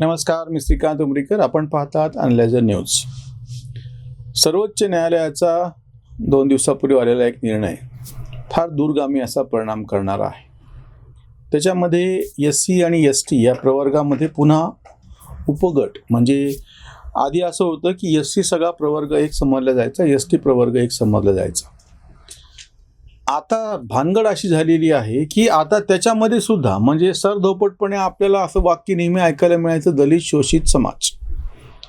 नमस्कार मी श्रीकांत उमरीकर. आपण पाहतात अनलायझर न्यूज. सर्वोच्च न्यायालयाचा दोन दिवसापूर्वी आलेला एक निर्णय फार दूरगामी असा परिणाम करणारा आहे. त्याच्यामध्ये एस सी आणि एस टी या प्रवर्गामध्ये पुन्हा उपगट. म्हणजे आधी असं होतं की एस सी सगळा प्रवर्ग एक समजला जायचा एस टी प्रवर्ग एक समजला जायचा. आता भानगड अशी झालेली आहे की आता त्याच्यामध्ये सुद्धा म्हणजे सरधोपटपणे आपल्याला असं वाक्य नेहमी ऐकायला मिळायचं दलित शोषित समाज.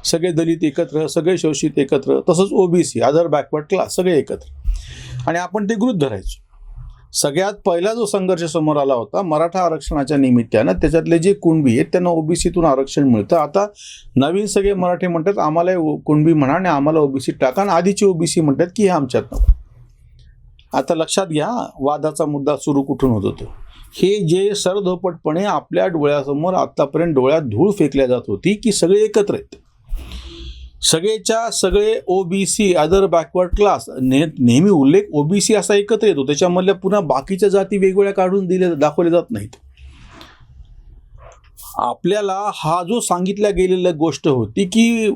सगळे दलित एकत्र सगळे शोषित एकत्र तसंच ओबीसी अदर बॅकवर्ड क्लास सगळे एकत्र. आणि आपण ते गृत धरायचो. सगळ्यात पहिला जो संघर्ष समोर आला होता मराठा आरक्षणाच्या निमित्तानं त्याच्यातले जे कुणबी आहेत त्यांना ओबीसीतून आरक्षण मिळतं. आता नवीन सगळे मराठी म्हणतात आम्हाला ओ- कुणबी म्हणा आणि आम्हाला ओबीसी टाका आणि आधीचे ओबीसी म्हणतात की हे आमच्यात नको. आता लक्षात घ्या वादाचा मुद्दा सुरू कुठून होत होतो? हे जे सरधोपटपणे आपल्या डोळ्यासमोर आत्तापर्यंत डोळ्यात धूळ फेकल्या जात होती की सगळे एकत्र आहेत? सगळेच्या सगळे ओबीसी अदर बॅकवर्ड क्लास ने नेहमी उल्लेख ओबीसी असा एकत्र येतो त्याच्यामधल्या पुन्हा बाकीच्या जाती वेगवेगळ्या काढून दिल्या दाखवल्या जात नाहीत. आपल्याला हा जो सांगितल्या गेलेला गोष्ट होती की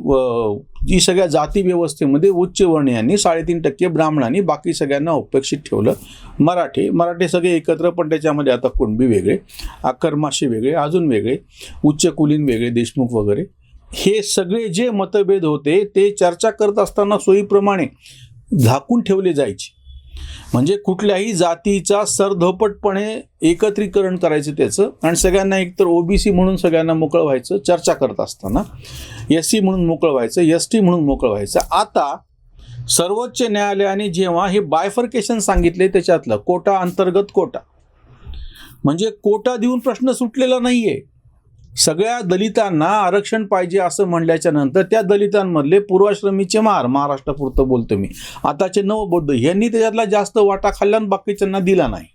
जी सगळ्या जाती व्यवस्थेमध्ये उच्च वर्णीयांनी साडेतीन टक्के ब्राह्मणांनी बाकी सगळ्यांना उपेक्षित ठेवलं मराठे. मराठे सगळे एकत्र पण त्याच्यामध्ये आता कुणबी वेगळे आकरमाशी वेगळे अजून वेगळे उच्च कुलीन वेगळे देशमुख वगैरे. हे सगळे जे मतभेद होते ते चर्चा करत असताना सोयीप्रमाणे झाकून ठेवले जायचे. म्हणजे कुठल्याही जातीचा सरधोपटपणे एकत्रीकरण करायचं त्याचं. आणि सगळ्यांना एकतर ओबीसी म्हणून सगळ्यांना मोकळं व्हायचं चर्चा करत असताना. एस सी म्हणून मोकळं व्हायचं एस टी म्हणून मोकळं व्हायचं. आता सर्वोच्च न्यायालयाने जेव्हा हे बायफर्केशन सांगितले त्याच्यातलं कोटा अंतर्गत कोटा. म्हणजे कोटा देऊन प्रश्न सुटलेला नाहीये. सगळ्या दलितांना आरक्षण पाहिजे असं म्हणल्याच्या नंतर त्या दलितांमधले पूर्वाश्रमीचे मार महाराष्ट्रापुरतं बोलतो मी. आताचे नवबौद्ध यांनी त्याच्यातला जास्त वाटा खाल्ला आणि बाकीच्यांना दिला नाही.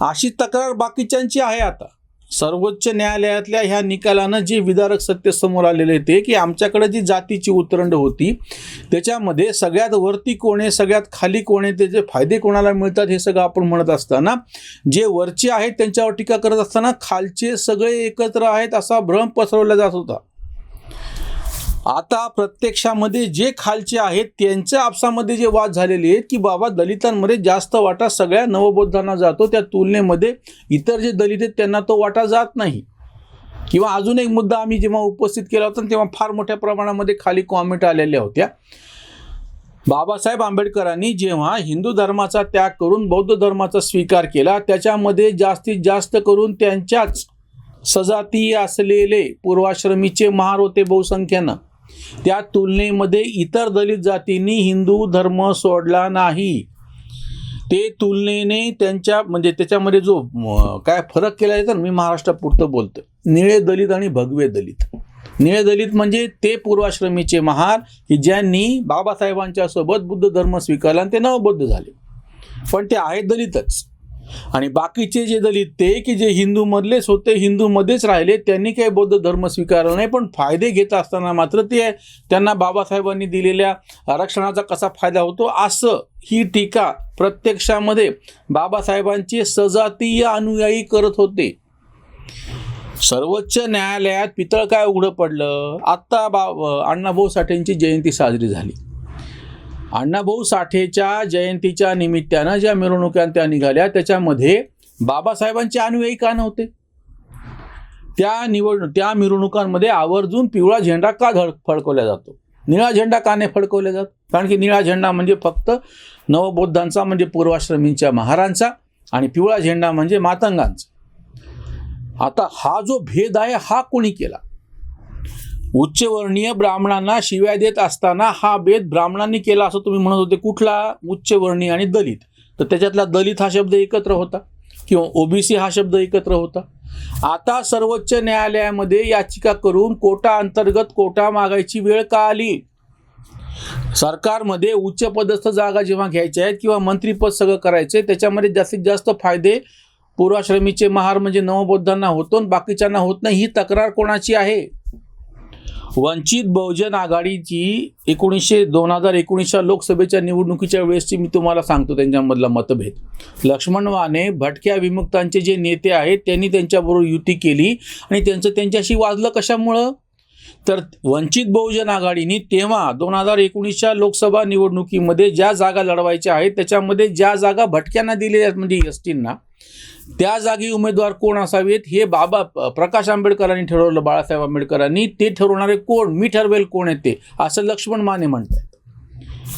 अशी तक्रार बाकीच्यांची आहे आता. सर्वोच्च न्यायालयातल्या ह्या निकालानं जे विदारक सत्य समोर आलेले ते की आमच्याकडे जी जातीची उतरंड होती त्याच्यामध्ये सगळ्यात वरती कोण आहे सगळ्यात खाली कोण आहे त्याचे फायदे कोणाला मिळतात हे सगळं आपण म्हणत असताना जे वरचे आहेत त्यांच्यावर टीका करत असताना खालचे सगळे एकत्र आहेत असा भ्रम पसरवला जात होता. आता प्रत्यक्षामध्ये जे खालचे आहेत त्यांच्या आपसामध्ये जे वाद झालेले आहेत की बाबा दलितांमध्ये जास्त वाटा सगळ्या नवबौद्धांना जातो त्या तुलनेमध्ये इतर जे दलित आहेत त्यांना तो वाटा जात नाही. किंवा अजून एक मुद्दा आम्ही जेव्हा उपस्थित केला होता तेव्हा फार मोठ्या प्रमाणामध्ये खाली कॉमेंट आलेल्या होत्या. बाबासाहेब आंबेडकरांनी जेव्हा हिंदू धर्माचा त्याग करून बौद्ध धर्माचा स्वीकार केला त्याच्यामध्ये जास्तीत जास्त करून त्यांच्याच सजातीय असलेले पूर्वाश्रमीचे महार होते बहुसंख्यानं. त्या तुलनेमध्ये इतर दलित जातींनी हिंदू धर्म सोडला नाही. ते तुलनेने त्यांच्या म्हणजे त्याच्यामध्ये जो काय फरक केला जातो ना मी महाराष्ट्रापुरतं बोलतो. निळे दलित आणि भगवे दलित. निळे दलित म्हणजे ते पूर्वाश्रमीचे महार की ज्यांनी बाबासाहेबांच्या सोबत बुद्ध धर्म स्वीकारला आणि ते नवबुद्ध झाले. पण ते आहेत दलितच. आणि बाकीचे जे दलित ते की जे हिंदूमधलेच होते हिंदूमध्येच राहिले त्यांनी काही बौद्ध धर्म स्वीकारला नाही पण फायदे घेत असताना मात्र ते त्यांना बाबासाहेबांनी दिलेल्या आरक्षणाचा कसा फायदा होतो असं ही टीका प्रत्यक्षामध्ये बाबासाहेबांचे सजातीय अनुयायी करत होते. सर्वोच्च न्यायालयात पितळ काय उघडं पडलं? आत्ता बा अण्णाभाऊ साठेंची जयंती साजरी झाली. अण्णाभाऊ साठेच्या जयंतीच्या निमित्तानं ज्या मिरवणुका त्या निघाल्या त्याच्यामध्ये बाबासाहेबांचे अनुयायी का नव्हते? त्या निवडणूक त्या मिरवणुकांमध्ये आवर्जून पिवळा झेंडा का धड फडकवला जातो? निळा झेंडा का नाही फडकवला जात? कारण की निळा झेंडा म्हणजे फक्त नवबौद्धांचा म्हणजे पूर्वाश्रमींच्या महारांचा आणि पिवळा झेंडा म्हणजे मातंगांचा. आता हा जो भेद आहे हा कोणी केला? उच्चवर्णीय ब्राह्मणांना शिव्या देत असताना हा भेद ब्राह्मणांनी केला असं तुम्ही म्हणत होते. कुठला? उच्चवर्णीय आणि दलित. तर त्याच्यातला दलित हा शब्द एकत्र होता किंवा ओबीसी हा शब्द एकत्र होता. आता सर्वोच्च न्यायालयामध्ये याचिका करून कोटा अंतर्गत कोटा मागायची वेळ का आली? सरकारमध्ये उच्च पदस्थ जागा जेव्हा घ्यायच्या आहेत किंवा मंत्रीपद सगळं करायचे त्याच्यामध्ये जास्तीत जास्त फायदे पूर्वाश्रमीचे महार म्हणजे नवबौद्धांना होतो आणि बाकीच्यांना होत नाही. ही तक्रार कोणाची आहे? वंचित बहुजन आघाडीची एकोणीसशे दोन हजार एकोणीसच्या लोकसभेच्या निवडणुकीच्या वेळेसची मी तुम्हाला सांगतो त्यांच्यामधला मतभेद. लक्ष्मण वाने भटक्या विमुक्तांचे जे नेते आहेत त्यांनी त्यांच्याबरोबर युती केली आणि त्यांचं त्यांच्याशी वाजलं कशामुळं? तर वंचित बहुजन आघाडीने तेव्हा दोन हजार एकोणीसच्या लोकसभा निवडणुकीमध्ये ज्या जागा लढवायच्या आहेत त्याच्यामध्ये ज्या जागा भटक्यांना दिलेल्या आहेत म्हणजे एस टींना त्या जागी उमेदवार कोण असावेत हे बाबा प्रकाश आंबेडकरांनी ठरवलं बाळासाहेब आंबेडकरांनी. ते ठरवणारे कोण? मी ठरवेल कोण आहे ते असं लक्ष्मण माने म्हणतात.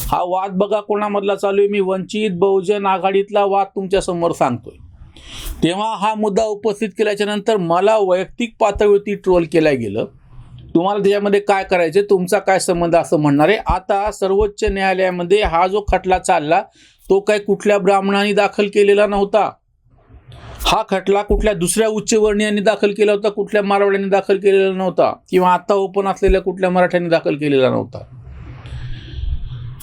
हा वाद बघा कोणामधला चालू आहे. मी वंचित बहुजन आघाडीतला वाद तुमच्यासमोर सांगतोय. तेव्हा हा मुद्दा उपस्थित केल्याच्यानंतर मला वैयक्तिक पातळीवरती ट्रोल केलं गेलं. तुम्हाला त्याच्यामध्ये काय करायचे तुमचा काय संबंध असं म्हणणार आहे? आता सर्वोच्च न्यायालयामध्ये हा जो खटला चालला तो काय कुठल्या ब्राह्मणाने दाखल केलेला नव्हता. हा खटला कुठल्या दुसऱ्या उच्चवर्णीयांनी दाखल केला होता कुठल्या मारवाड्यांनी दाखल केलेला नव्हता किंवा आता ओपन असलेल्या कुठल्या मराठ्यांनी दाखल केलेला नव्हता.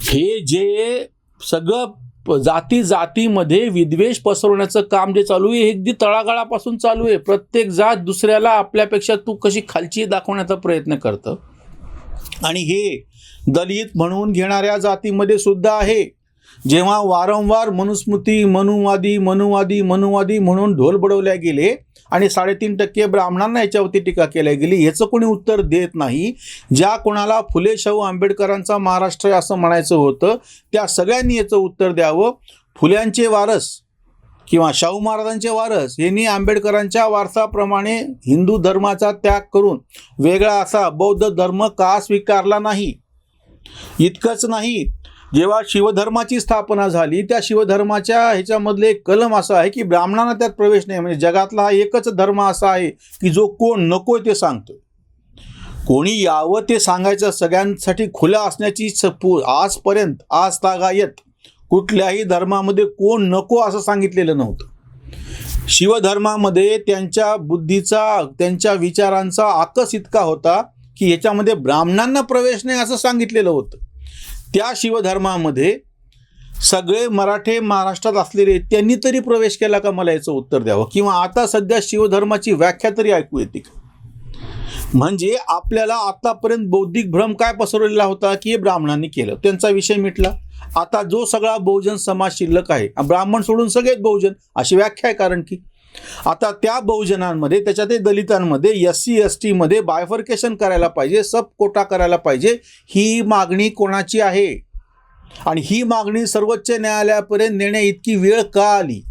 हे जे सगळं जाती जातीमध्ये विद्वेष पसरवण्याचं काम जे चालू आहे हे अगदी तळागाळापासून चालू आहे. प्रत्येक जात दुसऱ्याला आपल्यापेक्षा तू कशी खालची दाखवण्याचा प्रयत्न करतं? आणि हे दलित म्हणून घेणाऱ्या जातीमध्ये सुद्धा आहे. जेव्हा वारंवार मनुस्मृती मनुवादी मनुवादी मनुवादी म्हणून ढोल बडवल्या गेले आणि साडेतीन टक्के ब्राह्मणांना याच्यावरती टीका केल्या गेली याचं कोणी उत्तर देत नाही. ज्या कोणाला फुले शाहू आंबेडकरांचा महाराष्ट्र असं म्हणायचं होतं त्या सगळ्यांनी याचं उत्तर द्यावं. फुल्यांचे वारस किंवा शाहू महाराजांचे वारस यांनी आंबेडकरांच्या वारसाप्रमाणे हिंदू धर्माचा त्याग करून वेगळा असा बौद्ध धर्म का स्वीकारला नाही? इतकंच नाही जेव्हा शिवधर्माची स्थापना झाली त्या शिवधर्माच्या ह्याच्यामधले एक कलम असा आहे की ब्राह्मणांना त्यात प्रवेश नाही. म्हणजे जगातला हा एकच धर्म असा आहे की जो कोण नकोय ते सांगतोय. कोणी यावं ते सांगायचं सगळ्यांसाठी खुलं असण्याची आजपर्यंत आज तागायत कुठल्याही धर्मामध्ये कोण नको असं सांगितलेलं नव्हतं. शिवधर्मामध्ये त्यांच्या बुद्धीचा त्यांच्या विचारांचा आकस इतका होता की याच्यामध्ये ब्राह्मणांना प्रवेश नाही असं सांगितलेलं होतं. त्या शिवधर्मामध्ये सगळे मराठे महाराष्ट्रात असलेले त्यांनी तरी प्रवेश केला का मला याचं उत्तर द्यावं? किंवा आता सध्या शिवधर्माची व्याख्या तरी ऐकू येते का? म्हणजे आपल्याला आतापर्यंत बौद्धिक भ्रम काय पसरवलेला होता की हे ब्राह्मणांनी केलं? त्यांचा विषय मिटला. आता जो सगळा बहुजन समाज शिल्लक आहे ब्राह्मण सोडून सगळेच बहुजन अशी व्याख्या आहे कारण की. आता त्या बहुजनांमध्ये त्याच्यातही दलितांमध्ये एस सी एस टीमध्ये बायफर्केशन करायला पाहिजे सब कोटा करायला पाहिजे ही मागणी कोणाची आहे? आणि ही मागणी सर्वोच्च न्यायालयापर्यंत नेण्या इतकी वेळ का आली?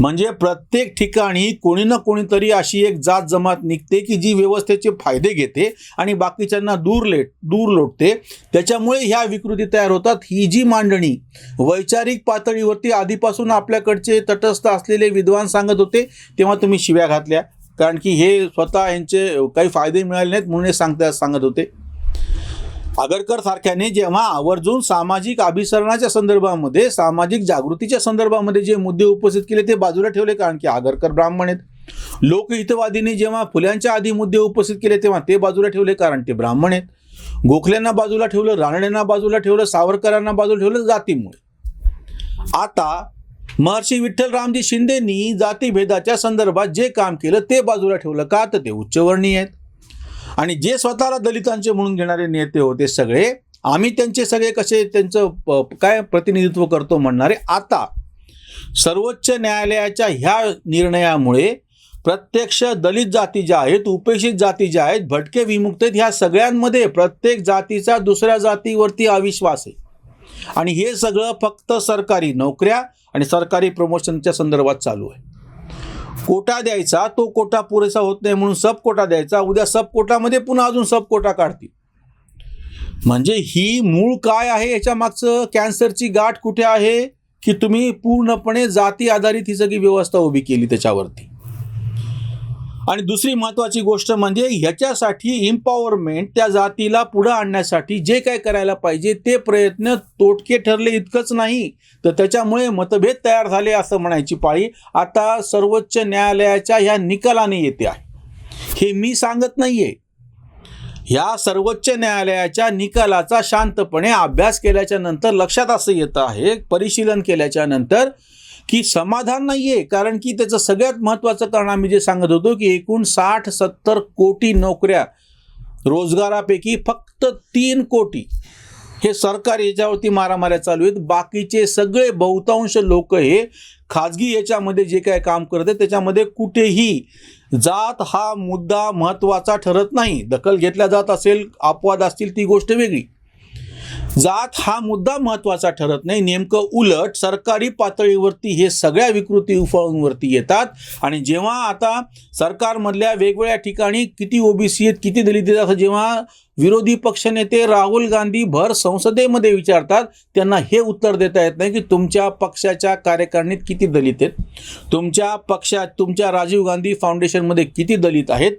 म्हणजे प्रत्येक ठिकाणी कोणी ना कोणीतरी अशी एक जात जमात निघते की जी व्यवस्थेचे फायदे घेते आणि बाकीच्यांना दूर लेट दूर लोटते. त्याच्यामुळे ह्या विकृती तयार होतात. ही जी मांडणी वैचारिक पातळीवरती आधीपासून आपल्याकडचे तटस्थ असलेले विद्वान सांगत होते तेव्हा तुम्ही शिव्या घातल्या. कारण की हे स्वतः यांचे काही फायदे मिळाले नाहीत म्हणून हे सांगता सांगत होते. आगरकर सारख्याने जेव्हा आवर्जून सामाजिक अभिसरणाच्या संदर्भामध्ये सामाजिक जागृतीच्या संदर्भामध्ये जे मुद्दे उपस्थित केले ते बाजूला ठेवले कारण की आगरकर ब्राह्मण आहेत. लोकहितवादीने जेव्हा फुल्यांच्या आधी मुद्दे उपस्थित केले तेव्हा ते बाजूला ठेवले कारण ते ब्राह्मण आहेत. गोखल्यांना बाजूला ठेवलं रानडेंना बाजूला ठेवलं सावरकरांना बाजूला ठेवलं जातीमुळे. आता महर्षी विठ्ठल रामजी शिंदेनी जातीभेदाच्या संदर्भात जे काम केलं ते बाजूला ठेवलं का? तर ते उच्चवर्णीय आहेत. आणि जे स्वतःला दलितांचे म्हणून घेणारे नेते होते सगळे आम्ही त्यांचे सगळे कसे त्यांचं प- काय प्रतिनिधित्व करतो म्हणणारे आता सर्वोच्च न्यायालयाच्या ह्या निर्णयामुळे प्रत्यक्ष दलित जाती ज्या आहेत उपेक्षित जाती ज्या आहेत भटके विमुक्त आहेत ह्या सगळ्यांमध्ये प्रत्येक जातीचा दुसऱ्या जातीवरती अविश्वास आहे. आणि हे सगळं फक्त सरकारी नोकऱ्या आणि सरकारी प्रमोशनच्या संदर्भात चालू आहे. कोटा द्यायचा तो कोटा पुरेसा होत नाही म्हणून सब कोटा द्यायचा. उद्या सब कोटामध्ये पुन्हा अजून सब कोटा काढतील. म्हणजे ही मूळ काय आहे याच्या मागचं? कॅन्सरची गाठ कुठे आहे? की तुम्ही पूर्णपणे जाती आधारित ही सगळी व्यवस्था उभी केली त्याच्यावरती. आणि दुसरी महत्त्वाची गोष्ट म्हणजे ह्याच्यासाठी इम्पॉवरमेंट त्या जातीला पुढं आणण्यासाठी जे काय करायला पाहिजे ते प्रयत्न तोटके ठरले इतकंच नाही. तर त्याच्यामुळे मतभेद तयार झाले असं म्हणायची पाळी. आता सर्वोच्च न्यायालयाच्या ह्या निकालाने येते आहे. हे मी सांगत नाहीये. ह्या सर्वोच्च न्यायालयाच्या निकालाचा शांतपणे अभ्यास केल्याच्यानंतर लक्षात असं येतं आहे परिशीलन केल्याच्यानंतर की समाधान नाही आहे कारण की त्याचं सगळ्यात महत्त्वाचं कारण आम्ही जे सांगत होतो की एकूण साठ सत्तर कोटी नोकऱ्या रोजगारापैकी फक्त तीन कोटी हे सरकार याच्यावरती मारामाऱ्या चालू आहेत. बाकीचे सगळे बहुतांश लोक हे खाजगी याच्यामध्ये जे काय काम करत आहेत त्याच्यामध्ये कुठेही जात हा मुद्दा महत्त्वाचा ठरत नाही. दखल घेतल्या जात असेल अपवाद असतील ती गोष्ट वेगळी. जात हा मुद्दा महत्त्वाचा ठरत नाही. नेमकं उलट सरकारी पातळीवरती हे सगळ्या विकृती उफाळूनवरती येतात. आणि जेव्हा आता सरकारमधल्या वेगवेगळ्या ठिकाणी किती ओबीसी आहेत किती दलित आहेत असं जेव्हा विरोधी पक्षनेते राहुल गांधी भर संसदेमध्ये विचारतात त्यांना हे उत्तर देता येत नाही की तुमच्या पक्षाच्या कार्यकारिणीत किती दलित आहेत? तुमच्या पक्षात तुमच्या राजीव गांधी फाउंडेशनमध्ये किती दलित आहेत?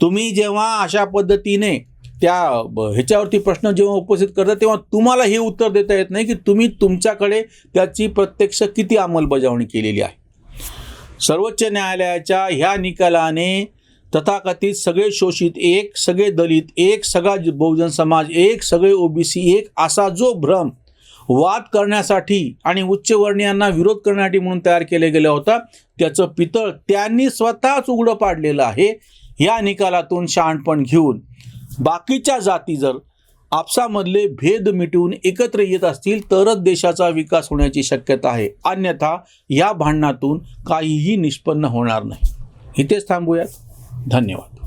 तुम्ही जेव्हा अशा पद्धतीने त्या ब- ह्याच्यावरती प्रश्न जेव्हा उपस्थित करतात तेव्हा तुम्हाला हे उत्तर देता येत नाही की तुम्ही तुमच्याकडे त्याची प्रत्यक्ष किती अंमलबजावणी केलेली आहे. सर्वोच्च न्यायालयाच्या ह्या निकालाने तथाकथित सगळे शोषित एक सगळे दलित एक सगळा बहुजन समाज एक सगळे ओबीसी एक असा जो भ्रम वाद करण्यासाठी आणि उच्चवर्णीयांना विरोध करण्यासाठी म्हणून तयार केले गेला होता त्याचं पितळ त्यांनी स्वतःच उघडं पाडलेलं आहे. या निकालातून शहाणपण घेऊन बाकीच्या जाती जर आपसामधले भेद मिटवून एकत्र येत असतील तरच देशाचा विकास होण्याची शक्यता आहे. अन्यथा या भांडणातून काहीही निष्पन्न होणार नाही. इथेच थांबूयात. धन्यवाद.